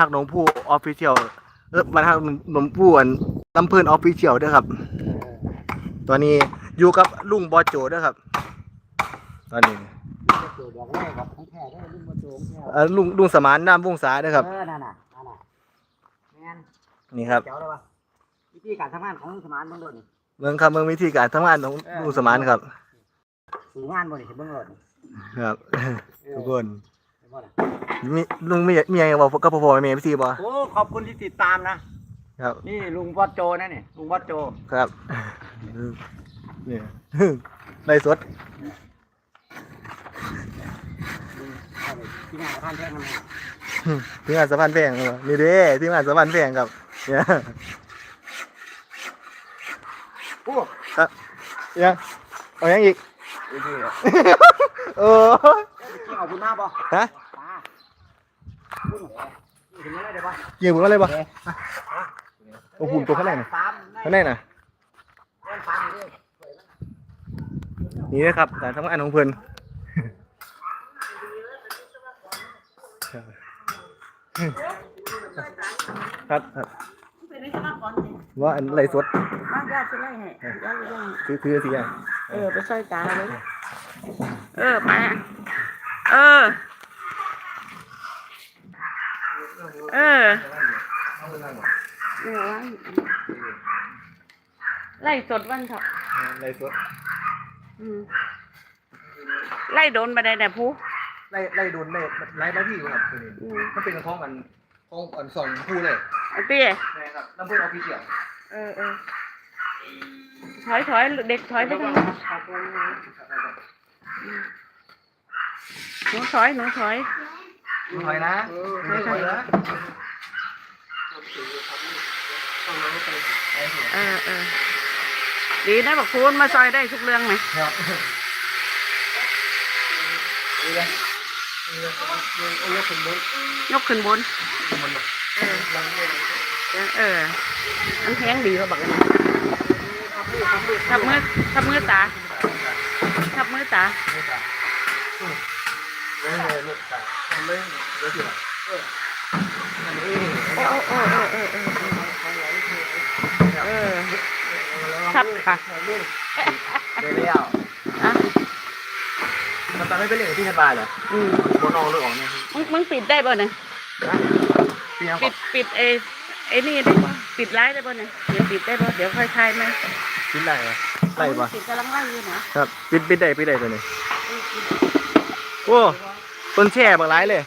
หักหนองผู้ออฟฟิเชียลเออบ้านหักหนองผู้อันลำเพิ่นออฟฟิเชียลเด้อครับ ตอนนี้อยู่กับลุงบอโจเด้อครับ ตอนนี้จะเกิดดอกไม้ครับของแท้ได้รุ่นมาโจงแท้เอ่อลุงลุงสมานน้ำวงศาเด้อครับ เออนั่นน่ะนั่นน่ะแม่นนี่ครับเจ๋วเลยปะวิธีการทำงานของสมานเบื้องต้นนี่เมืองครับเมืองวิธีการทำงานของลุงสมานครับ สูงงานบนนี่เบื้องต้นนี่ครับ เออทุกคนเห็นบ่ล่ะ มีลุงมีมีอะไรบอกกับพ่อๆแม่พี่ซีบ่โอ้ขอบคุณที่ติดตามนะครับ นี่ลุงวอดโจนะนี่ลุงวอดโจครับเนี่ยในสดเอาไปที่งานท่านแท้งกันมาที่งานสะพานแพงครับนี่เด้ที่งานสะพานแพงครับเนี่ยโอ้ครับยังเอายังอีกยดีเลยโอ้เอาคุณมาบ่ฮะ ตาคุณถึงอะไรได้บ่ เกี่ยวกับอะไรบ่โอ้โหตัวข้างในน่ะตามข้างในน่ะเล่นฟังดินี่นะครับการทำงานของเพิ่นครับครับเป็นได้มากก่อนสิว่าอันไรสดมากญาติจะไล่ให้ญาติจะไล่ให้คือคือสิอะเออไปซอยตาเลยเออไปอะเออ เออเออวางไล่สดวันเถอะไรสดอืมไล่โดนไปได้แต่ผู้ไล่ไล่โดนไล่ไล่ไล่พี่ครับตัวนี้อืมมันเป็นท้องอันท้องอันสองคู่เลยเอาเตี้ยนะครับน้ำเพื่อนออฟฟิเชียลเออเออถอยถอยเด็กถอยไปทางนู้นหนูถอยหนูถอย ถอยนะถอยนะเออเออดีนะบอกคุณมาซอยได้ทุกเรื่องไหมครับยกขึ้นบนยกขึ้นบนเออเออมันแข็งดีเขาบอกกันทับมือทับมือตาทับมือตา ไม่เลยลูกตาทำ เลยเดี๋ยวสิล่ะเอออันนี้โอ้โอ้เออเออเออเออทับค่ะเดี๋ยวเลี้ยวอะมันตอนไม่เป็นเรื่องที่ทันบายเหรออืมโบนองเรื่อองเนี่ยมึงมึงปิดได้ป่ะเนี่ยเปียงปิดปิดเอไอ้นี่ได้ป่ะปิดไลฟ์ได้ป่ะเนี่ยเดี๋ยวปิดได้ป่ะเดี๋ยวค่อยคลายไหมปิดไรเหรอไรปะปิดกำลังไล่อยู่นะครับปิดปิดได้ปิดได้ตัวนี้โอ้ ต้นแช่บางหลายเลย